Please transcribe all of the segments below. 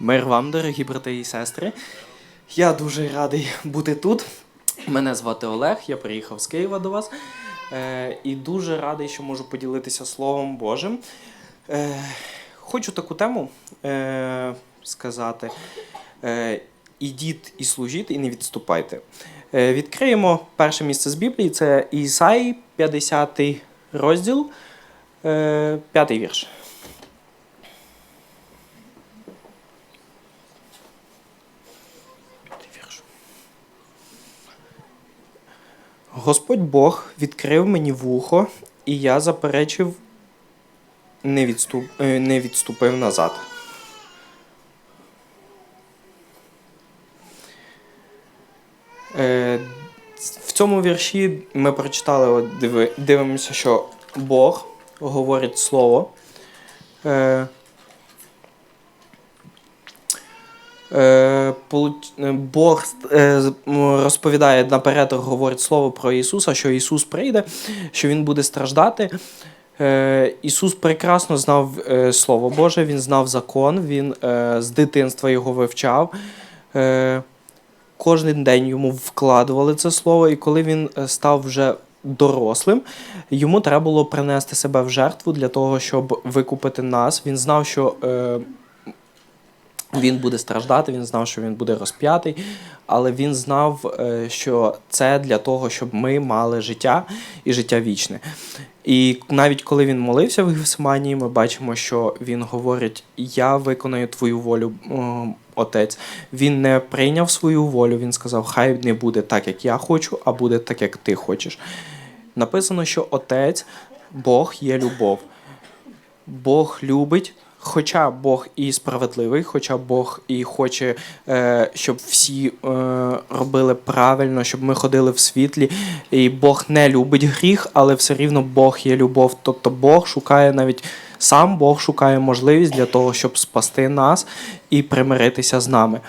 Мир вам, дорогі брати і сестри. Я дуже радий бути тут. Мене звати Олег, я приїхав з Києва до вас. Е, і дуже радий, що можу поділитися Словом Божим. Е, хочу таку тему е, сказати. Е, ідіть і служіть, і не відступайте. Е, відкриємо перше місце з Біблії, це Ісаї, 50 розділ, е, 5 вірш. Господь Бог відкрив мені вухо, і я заперечив, не, відступ, е, не відступив назад. Е, В цьому вірші ми прочитали, дивимося, що Бог говорить слово. Е, е, Бог е, розповідає наперед, говорить слово про Ісуса, що Ісус прийде, що Він буде страждати. Е, Ісус прекрасно знав е, Слово Боже, Він знав закон, Він е, з дитинства його вивчав. Е, Кожен день йому вкладували це слово, і коли він е, став вже дорослим, йому треба було принести себе в жертву для того, щоб викупити нас. Він знав, що е, він буде страждати, він знав, що він буде розп'ятий, але він знав, е, що це для того, щоб ми мали життя і життя вічне. І навіть коли він молився в Гефсиманії, ми бачимо, що він говорить: Я виконаю твою волю, отець. Він не прийняв свою волю, він сказав, хай не буде так, як я хочу, а буде так, як ти хочеш. Написано, що отець, Бог є любов. Бог любить, хоча Бог і справедливий, хоча Бог і хоче, е, щоб всі е, робили правильно, щоб ми ходили в світлі. І Бог не любить гріх, але все рівно Бог є любов. Тобто Бог шукає навіть сам Бог шукає можливість для того, щоб спасти нас і примиритися з нами.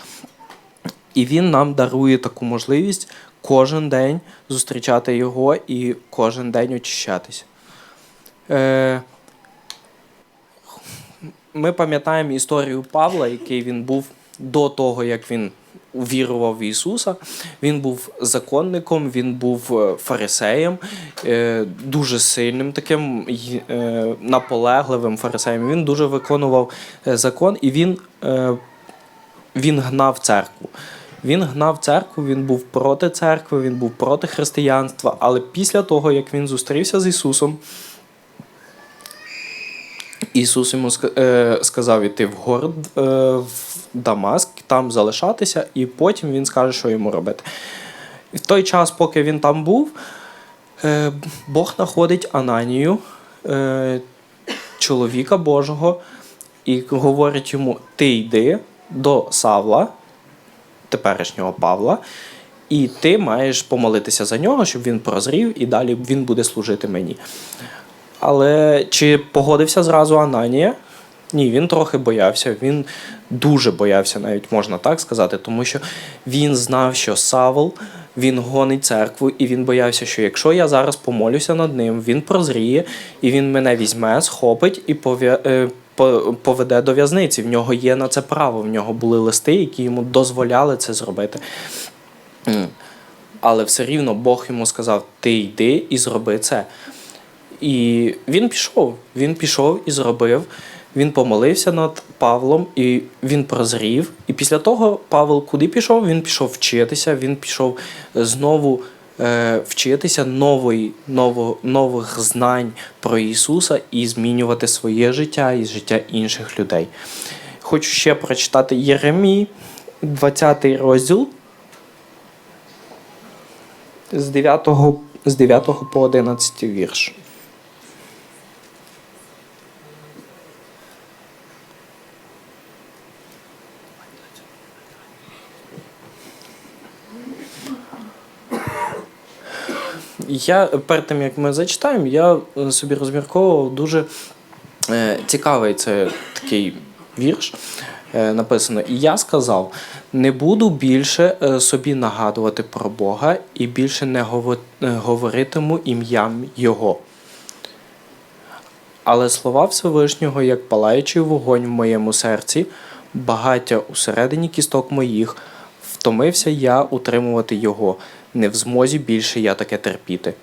І він нам дарує таку можливість кожен день зустрічати його і кожен день очищатися. Е, ми пам'ятаємо історію Павла, який він був до того, як він увірував в Ісуса. Він був законником, він був е, фарисеєм, е, дуже сильним таким е, наполегливим фарисеєм. Він дуже виконував закон і він, він гнав церкву. Він гнав церкву, він був проти церкви, він був проти християнства. Але після того, як він зустрівся з Ісусом, Ісус йому е, сказав іти в город е, в Дамаск, там залишатися, і потім він скаже, що йому робити. І в той час, поки він там був, е, Бог знаходить Ананію, чоловіка Божого, і говорить йому: Ти йди до Савла, теперішнього Павла, і ти маєш помолитися за нього, щоб він прозрів, і далі він буде служити мені. Але чи погодився зразу Ананія? Ні, він трохи боявся. Він дуже боявся, навіть можна так сказати, тому що він знав, що Савл він гонить церкву, і він боявся, що якщо я зараз помолюся над ним, він прозріє, і він мене візьме, схопить і пов'я- е, поведе до в'язниці. В нього є на це право. В нього були листи, які йому дозволяли це зробити. Але все рівно Бог йому сказав: ти йди і зроби це. І він пішов. Він пішов і зробив. Він помолився над Павлом, і він прозрів. І після того Павел куди пішов? Він пішов вчитися, він пішов знову е, вчитися нової, ново, нових знань про Ісуса і змінювати своє життя і життя інших людей. Хочу ще прочитати Єремій, 20 розділ з 9, з 9 по 11 вірш. Я перед тим як ми зачитаємо, я е, собі розмірковував дуже е, цікавий це такий вірш. Е, написано: І я сказав: не буду більше собі нагадувати про Бога і більше не говоритиму ім'ям Його. Але слова Всевишнього, як палаючий вогонь в моєму серці, багаття усередині кісток моїх. Втомився я утримувати його, не в змозі більше я таке терпіти.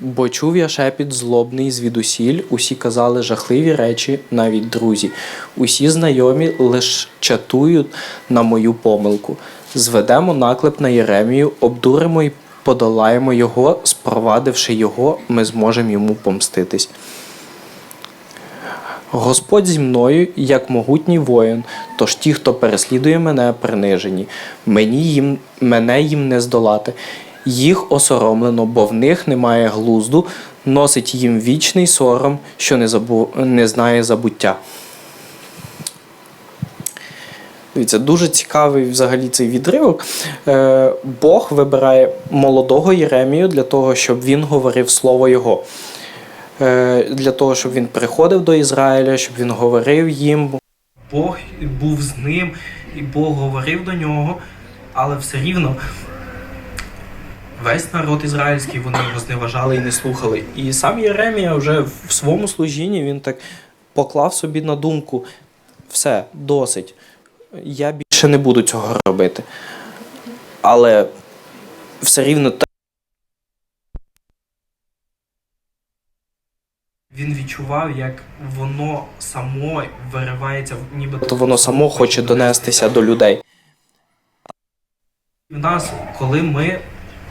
Бо чув я шепіт злобний звідусіль, усі казали жахливі речі, навіть друзі. Усі знайомі лиш чатують на мою помилку. Зведемо наклеп на Єремію, обдуримо і подолаємо його, спровадивши його, ми зможемо йому помститись. Господь зі мною, як могутній воїн, тож ті, хто переслідує мене, принижені. Мені їм, мене їм не здолати. Їх осоромлено, бо в них немає глузду, носить їм вічний сором, що не, забу... не знає забуття. Дивіться, дуже цікавий взагалі цей відривок. Е, Бог вибирає молодого Єремію для того, щоб він говорив слово Його. Е, Для того, щоб він приходив до Ізраїля, щоб він говорив їм. Бог був з ним, і Бог говорив до нього, але все рівно весь народ ізраїльський вони його зневажали і не слухали. І сам Єремія вже в своєму служінні він так поклав собі на думку: все, досить. Я більше не буду цього робити. Але все рівно та- Він відчував, як воно само виривається, нібито воно само хоче донестися до людей. В нас, коли ми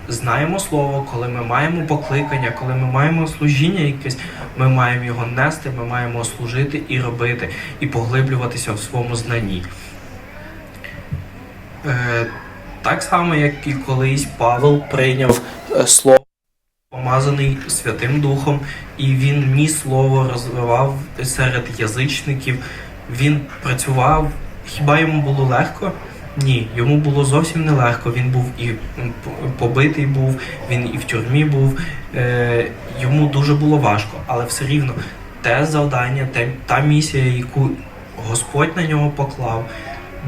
знаємо слово, коли ми маємо покликання, коли ми маємо служіння якесь, ми маємо його нести, ми маємо служити і робити, і поглиблюватися в своєму знанні. Е, так само, як і колись Павел прийняв е, слово, помазаний Святим Духом, і він ніс слово розвивав серед язичників. Він працював. Хіба йому було легко? Ні, йому було зовсім нелегко. Він був і побитий був, він і в тюрмі був. Е, йому дуже було важко, але все рівно те завдання, те, та місія, яку Господь на нього поклав,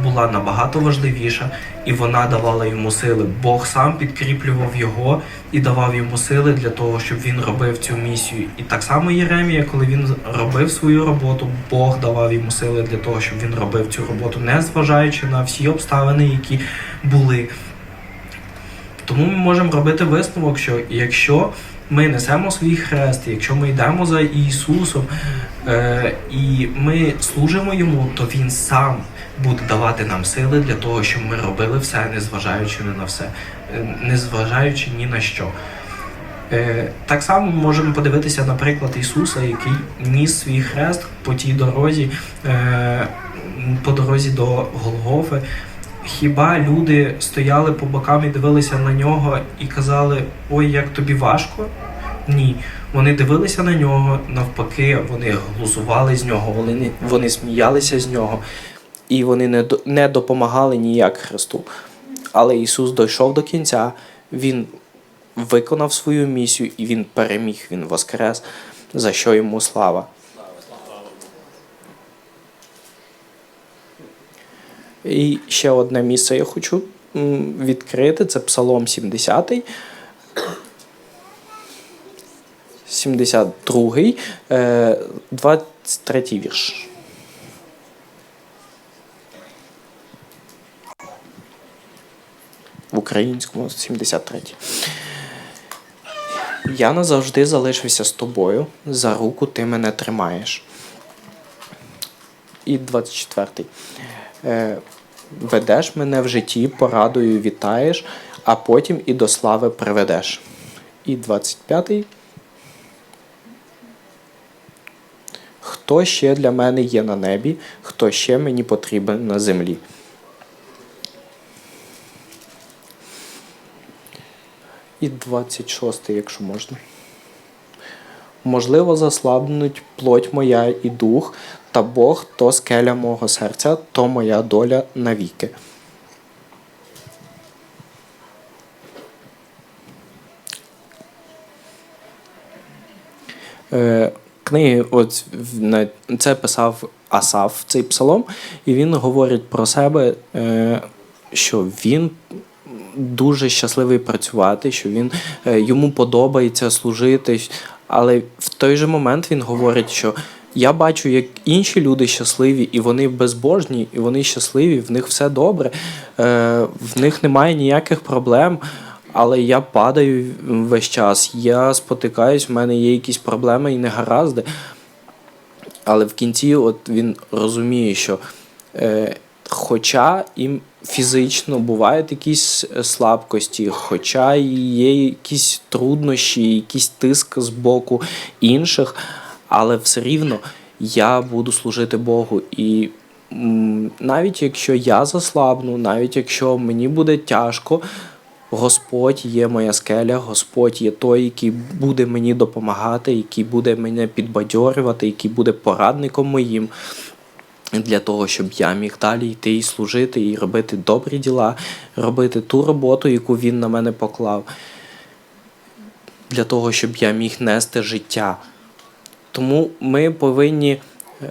була набагато важливіша, і вона давала йому сили. Бог сам підкріплював його і давав йому сили для того, щоб він робив цю місію. І так само Єремія, коли він робив свою роботу, Бог давав йому сили для того, щоб він робив цю роботу, не зважаючи на всі обставини, які були. Тому ми можемо робити висновок, що якщо ми несемо свій хрест, якщо ми йдемо за Ісусом е, і ми служимо йому, то Він сам буде давати нам сили для того, щоб ми робили все, незважаючи ні на все, е, незважаючи ні на що. Е, Так само можемо подивитися, наприклад, Ісуса, який ніс свій хрест по тій дорозі, е, по дорозі до Голгофи. Хіба люди стояли по бокам і дивилися на нього і казали: Ой, як тобі важко? Ні. Вони дивилися на нього, навпаки, вони глузували з нього, вони, не- вони сміялися з нього, і вони не, допомагали ніяк Христу. Але Ісус дійшов до кінця, Він виконав свою місію і Він переміг, Він воскрес, за що йому слава. І ще одне місце я хочу відкрити це Псалом 70. 72, е, 23 вірш. В українському 73. Я назавжди залишився з тобою, за руку ти мене тримаєш. І 24. Е, ведеш мене в житті, порадою вітаєш, а потім і до слави приведеш. І 25. Хто ще для мене є на небі, хто ще мені потрібен на землі? І 26, якщо можна. Можливо, заслабнуть плоть моя і дух, та Бог то скеля мого серця, то моя доля навіки. Е, книги, от це писав Асаф, цей псалом, і він говорить про себе, е, що він дуже щасливий працювати, що він е, йому подобається служити. Але в той же момент він говорить, що Я бачу, як інші люди щасливі, і вони безбожні, і вони щасливі, в них все добре, е, в них немає ніяких проблем. Але я падаю весь час, я спотикаюсь, в мене є якісь проблеми і негаразди. Але в кінці от він розуміє, що е, хоча і фізично бувають якісь е, слабкості, хоча і є якісь труднощі, якийсь тиск з боку інших, але все рівно я буду служити Богу. І навіть якщо я заслабну, навіть якщо мені буде тяжко, Господь є моя скеля, Господь є той, який буде мені допомагати, який буде мене підбадьорювати, який буде порадником моїм для того, щоб я міг далі йти і служити, і робити добрі діла, робити ту роботу, яку він на мене поклав, для того, щоб я міг нести життя. Тому ми повинні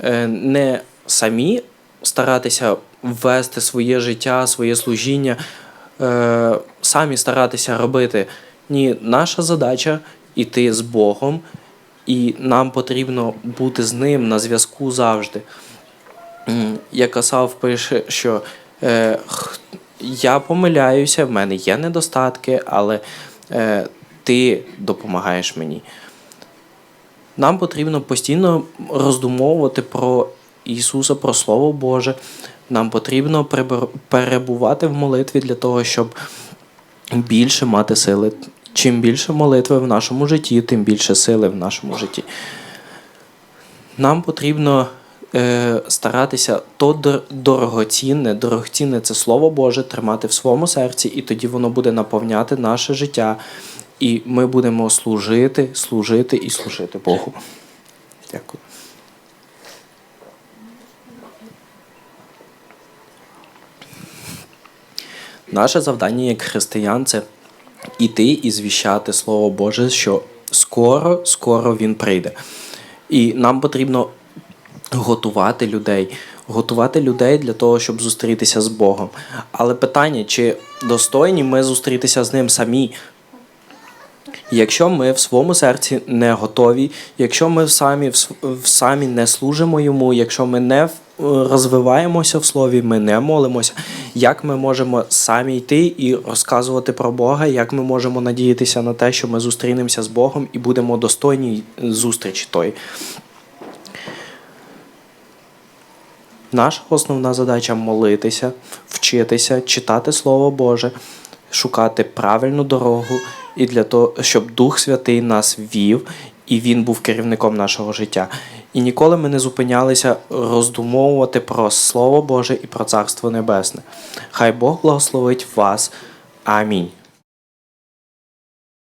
е, не самі старатися ввести своє життя, своє служіння, е, самі старатися робити. Ні, наша задача йти з Богом, і нам потрібно бути з ним на зв'язку завжди. Як Асав пише, що е, я помиляюся, в мене є недостатки, але е, ти допомагаєш мені. Нам потрібно постійно роздумовувати про Ісуса, про Слово Боже. Нам потрібно перебувати в молитві для того, щоб більше мати сили. Чим більше молитви в нашому житті, тим більше сили в нашому житті. Нам потрібно е, старатися то дорогоцінне, дорогоцінне це Слово Боже тримати в своєму серці, і тоді воно буде наповняти наше життя. І ми будемо служити, служити і служити Богу. Дякую. Наше завдання як християн це іти і звіщати Слово Боже, що скоро, скоро Він прийде. І нам потрібно готувати людей, готувати людей для того, щоб зустрітися з Богом. Але питання, чи достойні ми зустрітися з ним самі? Якщо ми в своєму серці не готові, якщо ми самі, самі не служимо йому, якщо ми не розвиваємося в слові, ми не молимося, як ми можемо самі йти і розказувати про Бога, як ми можемо надіятися на те, що ми зустрінемося з Богом і будемо достойні зустрічі тої. Наша основна задача молитися, вчитися, читати Слово Боже, шукати правильну дорогу і для того, щоб Дух Святий нас вів і Він був керівником нашого життя. І ніколи ми не зупинялися роздумовувати про Слово Боже і про Царство Небесне. Хай Бог благословить вас. Амінь.